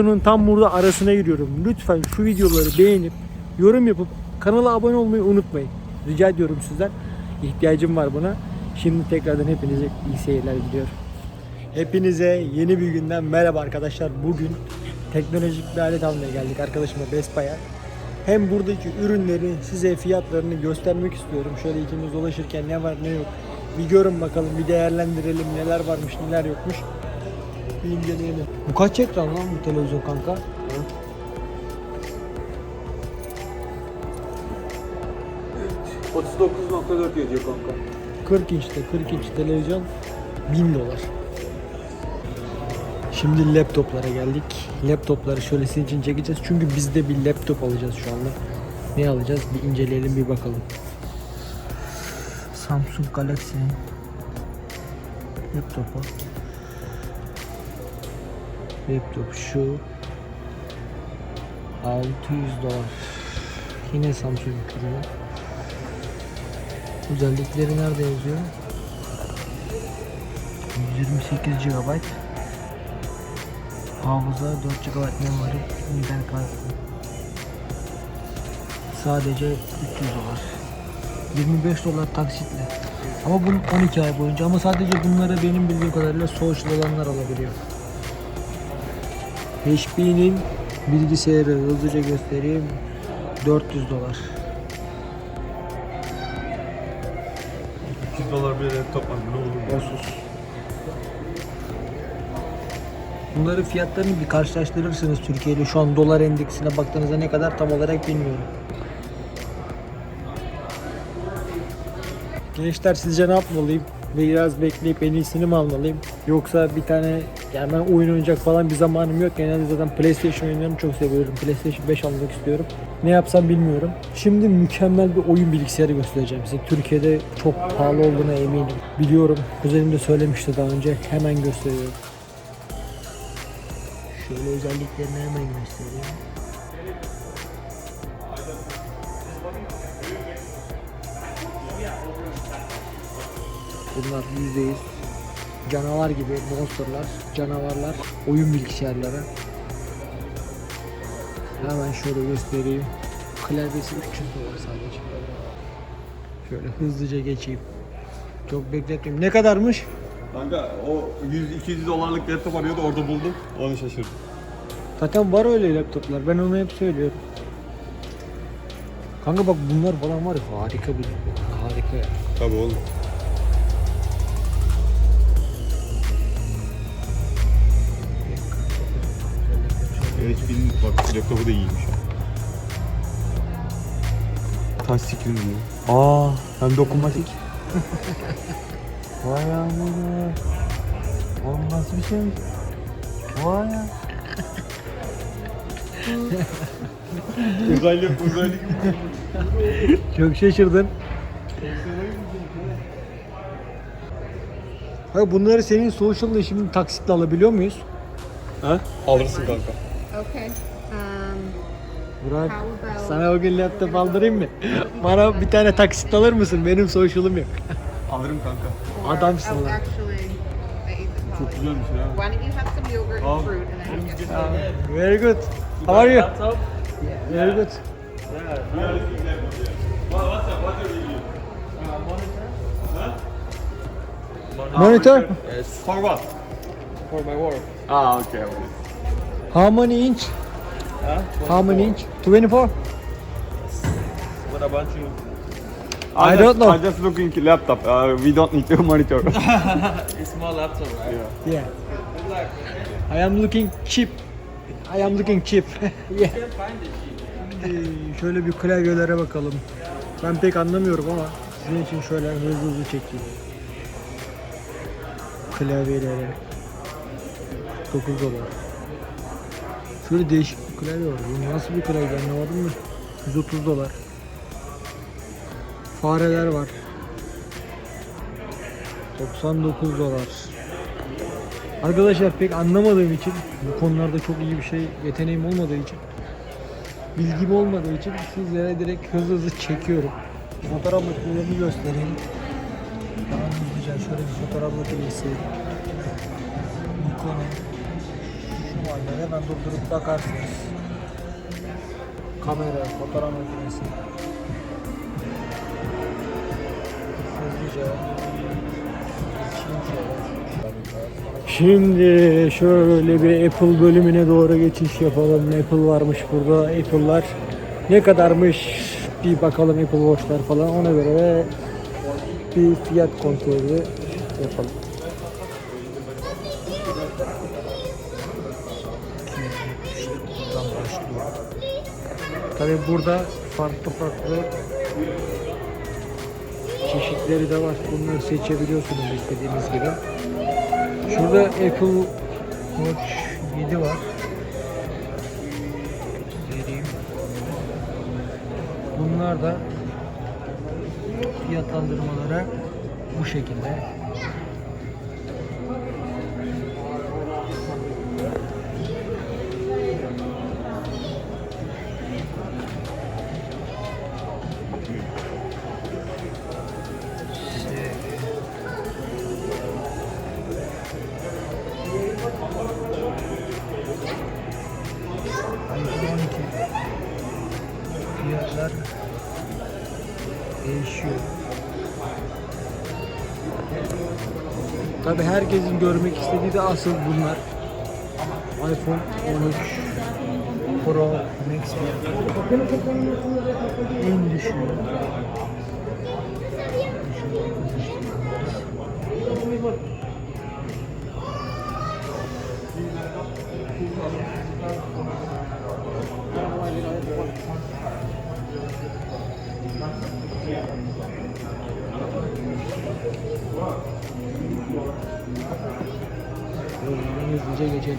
videonun tam burada arasına giriyorum. Lütfen şu videoları beğenip yorum yapıp kanala abone olmayı unutmayın. Rica ediyorum sizden. İhtiyacım var buna. Şimdi tekrardan hepinize iyi seyirler diliyorum. Hepinize yeni bir günden merhaba arkadaşlar. Bugün teknolojik bir alet almaya geldik arkadaşımla Best Buy'a. Hem buradaki ürünleri size fiyatlarını göstermek istiyorum. Şöyle ikimiz dolaşırken ne var ne yok. Bir görün bakalım, bir değerlendirelim neler varmış neler yokmuş. Bir inceleyelim. Bu kaç ekran lan bu televizyon kanka? 39.4 yazıyor kanka. 40 inçte 40 inç televizyon 1000 dolar. Şimdi laptoplara geldik. Laptopları şöyle sizin için çekeceğiz. Çünkü biz de bir laptop alacağız şu anda. Ne alacağız? Bir inceleyelim bir bakalım. Samsung Galaxy laptopu. Laptop şu 600 dolar. Yine Samsung ürünü. Özellikleri nerede yazıyor? 128 GB Hafıza 4 GB memori internet kartı Sadece 300 dolar 25 dolar taksitle Ama bunun 12 ay boyunca ama sadece bunları benim bildiğim kadarıyla social olanlar alabiliyor HP'nin bilgisayarı hızlıca göstereyim 400 dolar 200 dolar bir laptop var ne olur? Asus. Bunların fiyatlarını bir karşılaştırırsınız Türkiye ile şu an dolar endeksine baktığınızda ne kadar tam olarak bilmiyorum. Gençler sizce ne yapmalıyım? Biraz bekleyip en iyisini mi almalıyım? Yoksa bir tane yani ben oyun oynayacak falan bir zamanım yok. Genelde zaten PlayStation oyunlarını çok seviyorum. PlayStation 5 almak istiyorum. Ne yapsam bilmiyorum. Şimdi mükemmel bir oyun bilgisayarı göstereceğim size. Türkiye'de çok pahalı olduğuna eminim. Biliyorum. Kuzenim de söylemişti daha önce. Hemen gösteriyorum. Şöyle özelliklerini hemen göstereyim. Bunlar %100 canavar gibi monsterlar, canavarlar, oyun bilgisayarları. Hemen şöyle göstereyim. Klavyesi 300 dolar sadece. Şöyle hızlıca geçeyim. Çok bekletmeyeyim. Ne kadarmış? Kanka o 100-200 dolarlık laptop arıyordu orada buldum. Onu şaşırdım. Zaten var öyle laptoplar. Ben onu hep söylüyorum. Kanka bak bunlar falan var ya harika bir harika. Tabii oğlum. Benim bak laptopu da iyiymiş. Touch screen diyor. Aa hem dokunmatik. Vay amına. Oğlum nasıl bir şeymiş? Vay ya. Uzaylı uzaylı. Çok şaşırdın. Hayır bunları senin social'da şimdi taksitle alabiliyor muyuz? ha? Alırsın kanka. Okay. Um, Burak sana o gün laptop aldırayım mı? Bana bir tane taksit alır mısın? Benim social'ım yok. Alırım kanka. Adamsın oh, lan. Çok güzelmiş ya. Why don't you have some yogurt and fruit and then. Very good. How are you? Very good. Monitor? Yes. For what? for my work. Ah okay. How many inch? Huh? How many inch? 24? What about you? I just, don't know. I just looking laptop. Uh, we don't need a monitor. It's small laptop, right? yeah. Yeah. Good luck. I am looking cheap. I am looking cheap. yeah. Şimdi şöyle bir klavyelere bakalım. Ben pek anlamıyorum ama sizin için şöyle hızlı hızlı çekeyim. Klavyeleri. 9 dolar. Şöyle değişik bir klavye var. Bu nasıl bir klavye anlamadım mı? 130 dolar. Fareler var. 99 dolar. Arkadaşlar pek anlamadığım için bu konularda çok iyi bir şey yeteneğim olmadığı için bilgim olmadığı için sizlere direkt hızlı hızlı çekiyorum. Fotoğraf makinelerini göstereyim. Daha hızlıca şöyle bir fotoğraf makinesi. Nikon. Var. Hemen durdurup bakarsınız. Kamera, fotoğraf makinesi. Hızlıca. Şimdi şöyle bir Apple bölümüne doğru geçiş yapalım. Apple varmış burada. Apple'lar ne kadarmış bir bakalım Apple Watch'lar falan ona göre bir fiyat kontrolü yapalım. Tabi burada farklı farklı çeşitleri de var. Bunları seçebiliyorsunuz istediğiniz gibi. Şurada Apple Watch 7 var. Vereyim. Bunlar da fiyatlandırmalara bu şekilde. Değişiyor. Tabi herkesin görmek istediği de asıl bunlar. iPhone 13 Pro Max en düşüğü. Hızlıca geçelim.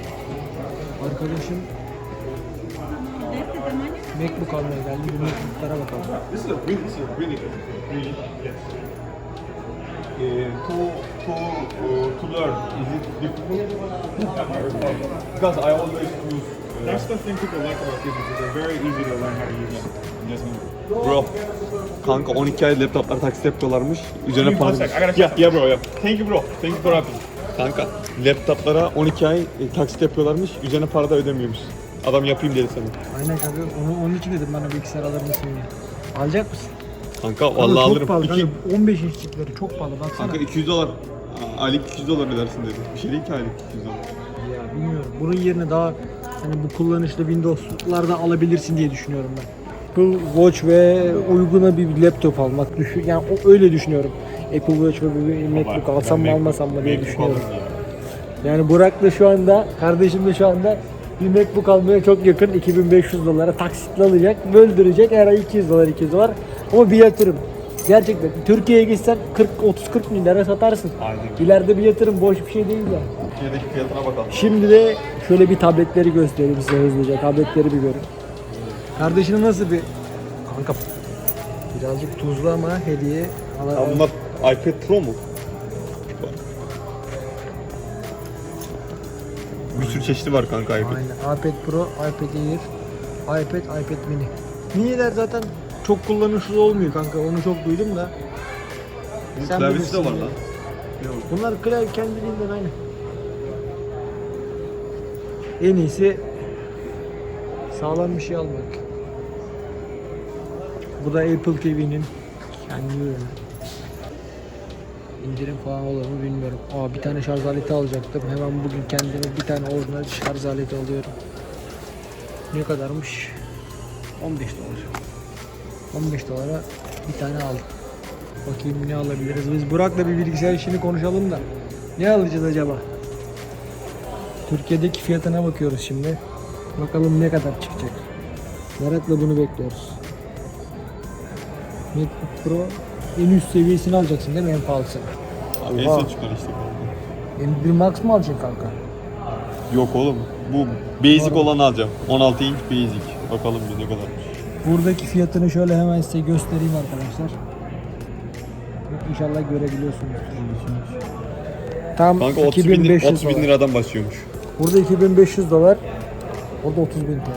Arkadaşım MacBook almaya geldi. Bir MacBook'lara bakalım. This is a really, this is a really. Really, yes. Uh, to to uh, to learn, is it difficult? because I always use. Uh, That's the thing people like about these is they're very easy to learn how to use them. Just bro, kanka 12 ay laptoplar taksit yapıyorlarmış. Üzerine para. Yeah, yeah, bro. Yeah. Thank you, bro. Thank you for helping. Kanka laptoplara 12 ay e, taksit yapıyorlarmış. Üzerine para da ödemiyormuş. Adam yapayım dedi sana. Aynen kanka. Onu, onun için dedim bana bilgisayar alır mısın diye. Alacak mısın? Kanka Ama vallahi çok alırım. pahalı. İki, kanka. 15 inç çipleri çok pahalı baksana. kanka 200 dolar. Aa, Aylık 200 dolar ödersin dedi. Bir şey değil ki aylık 200 dolar. Ya bilmiyorum. Bunun yerine daha hani bu kullanışlı Windows'larda alabilirsin diye düşünüyorum ben. Apple Watch ve uyguna bir laptop almak düşün. Yani o öyle düşünüyorum. Apple Watch ve bir MacBook alsam mı almasam mı diye düşünüyorum. Yani Burak da şu anda, kardeşim de şu anda bir MacBook almaya çok yakın 2500 dolara taksitle alacak, böldürecek her ay 200 dolar 200 dolar ama bir yatırım. Gerçekten Türkiye'ye gitsen 40 30 40 milyara satarsın. Aynen. İleride bir yatırım boş bir şey değil ya. Türkiye'deki fiyatına bakalım. Şimdi de şöyle bir tabletleri göstereyim size hızlıca. Tabletleri bir görün. Kardeşine nasıl bir kanka birazcık tuzlu ama hediye. Ya bunlar iPad Pro mu? Bir sürü çeşidi var kanka iPad. Aynen. iPad Pro, iPad Air, iPad, iPad Mini. Mini'ler zaten çok kullanışlı olmuyor kanka. Onu çok duydum da. Bunun Sen klavyesi de var lan. Bunlar klavye kendiliğinden aynı. En iyisi sağlam bir şey almak. Bu da Apple TV'nin kendi ürünü. İndirim falan olur mu bilmiyorum. Aa bir tane şarj aleti alacaktım. Hemen bugün kendime bir tane orijinal şarj aleti alıyorum. Ne kadarmış? 15 dolar. 15 dolara bir tane aldım. Bakayım ne alabiliriz. Biz Burak'la bir bilgisayar işini konuşalım da. Ne alacağız acaba? Türkiye'deki fiyatına bakıyoruz şimdi. Bakalım ne kadar çıkacak. Merakla bunu bekliyoruz. MacBook Pro en üst seviyesini alacaksın değil mi en pahalısını? Abi Oha. Çıkar işte kanka. M1 Max mı alacaksın kanka? Yok oğlum. Bu basic olanı alacağım. 16 inç basic. Bakalım bir ne kadarmış. Buradaki fiyatını şöyle hemen size göstereyim arkadaşlar. İnşallah görebiliyorsunuz. Tam Kanka 30 bin, lira- 2500 30 bin dolar. liradan başlıyormuş. Burada 2500 dolar. Orada 30 bin TL.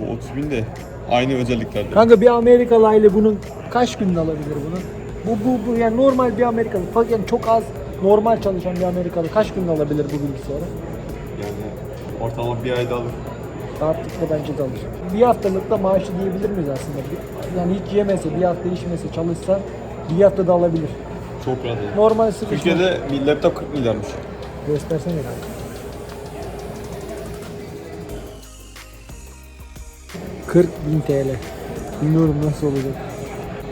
Bu 30 bin de aynı özelliklerde. Kanka bir Amerikalı aile bunun kaç günde alabilir bunu? Bu, bu, bu yani normal bir Amerikalı. Yani çok az normal çalışan bir Amerikalı kaç günde alabilir bu bilgisayarı? Yani Ortalama bir ayda alır. Rahatlıkla bence de alır. Bir haftalık da maaşı diyebilir miyiz aslında? Yani hiç yemese, bir hafta içmese, çalışsa bir hafta da alabilir. Çok rahat alır. Normal sıkışma. Türkiye'de bir laptop 40 milyarmış. Göstersene kanka. 40 bin TL. Bilmiyorum nasıl olacak.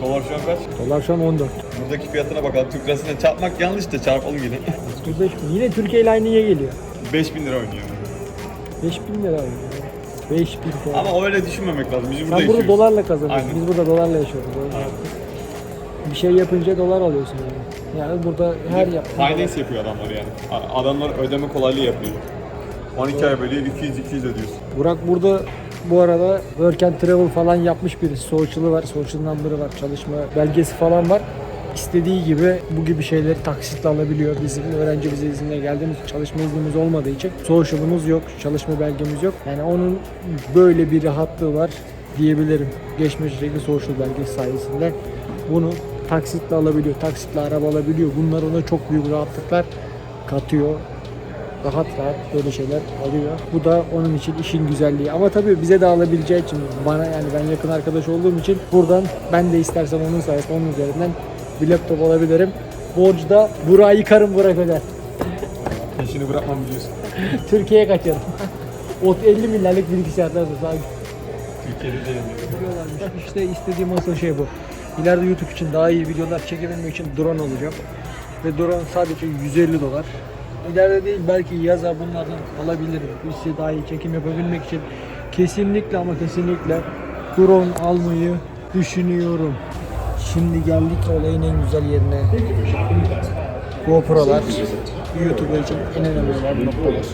Dolar şu an kaç? Dolar şu an 14. Buradaki fiyatına bakalım. Türk lirasına çarpmak yanlış da çarpalım yine. 35 bin. Yine Türkiye ile aynıya geliyor. 5000 lira oynuyor. 5 bin lira oynuyor. 5 bin TL. Ama öyle düşünmemek lazım. Biz burada Sen burada yaşıyoruz. dolarla kazanıyorsun. Aynen. Biz burada dolarla yaşıyoruz. Haklısın. Bir şey yapınca dolar alıyorsun yani. Yani burada her yap. Finance yapıyor adamlar yani. Adamlar ödeme kolaylığı yapıyor. 12 ay böyle 200-200 ödüyorsun. Burak burada bu arada Work and Travel falan yapmış birisi. Social'ı var, social number'ı var, çalışma belgesi falan var. İstediği gibi bu gibi şeyleri taksitle alabiliyor. Bizim öğrenci vize izinle geldiğimiz çalışma iznimiz olmadığı için social'ımız yok, çalışma belgemiz yok. Yani onun böyle bir rahatlığı var diyebilirim. Geçmiş sürekli social belgesi sayesinde bunu taksitle alabiliyor, taksitle araba alabiliyor. Bunlar ona çok büyük rahatlıklar katıyor rahat rahat böyle şeyler alıyor. Bu da onun için işin güzelliği. Ama tabii bize de alabileceği için bana yani ben yakın arkadaş olduğum için buradan ben de istersem onun sayesinde onun üzerinden bir laptop alabilirim. Borcu da Burak'ı yıkarım Burak öder. Peşini bırakmam biliyorsun. Türkiye'ye kaçarım. Ot 50 milyarlık bilgisayarlar sadece. Türkiye'de değil. İşte istediğim asıl şey bu. İleride YouTube için daha iyi videolar çekebilmek için drone alacağım. Ve drone sadece 150 dolar. İleride değil belki yaza bunlardan alabilirim. Size daha iyi çekim yapabilmek için kesinlikle ama kesinlikle drone almayı düşünüyorum. Şimdi geldik olayın en güzel yerine. GoPro'lar YouTube için en önemli olan noktalar.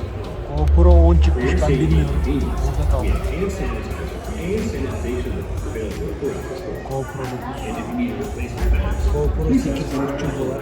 GoPro 10 çıkmış ben bilmiyorum. Burada kaldı. GoPro 9. GoPro 8 300 dolar.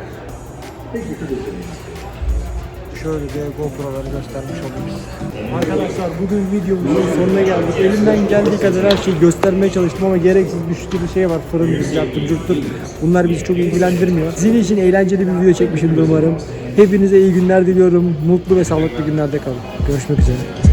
Şöyle de GoPro'ları göstermiş olayım size. Arkadaşlar bugün videomuzun sonuna geldik. Elimden geldiği kadar her şeyi göstermeye çalıştım ama gereksiz bir sürü şey var. Fırın, sıcaktır, curttur. Bunlar bizi çok ilgilendirmiyor. Sizin için eğlenceli bir video çekmişimdir umarım. Hepinize iyi günler diliyorum. Mutlu ve sağlıklı günlerde kalın. Görüşmek üzere.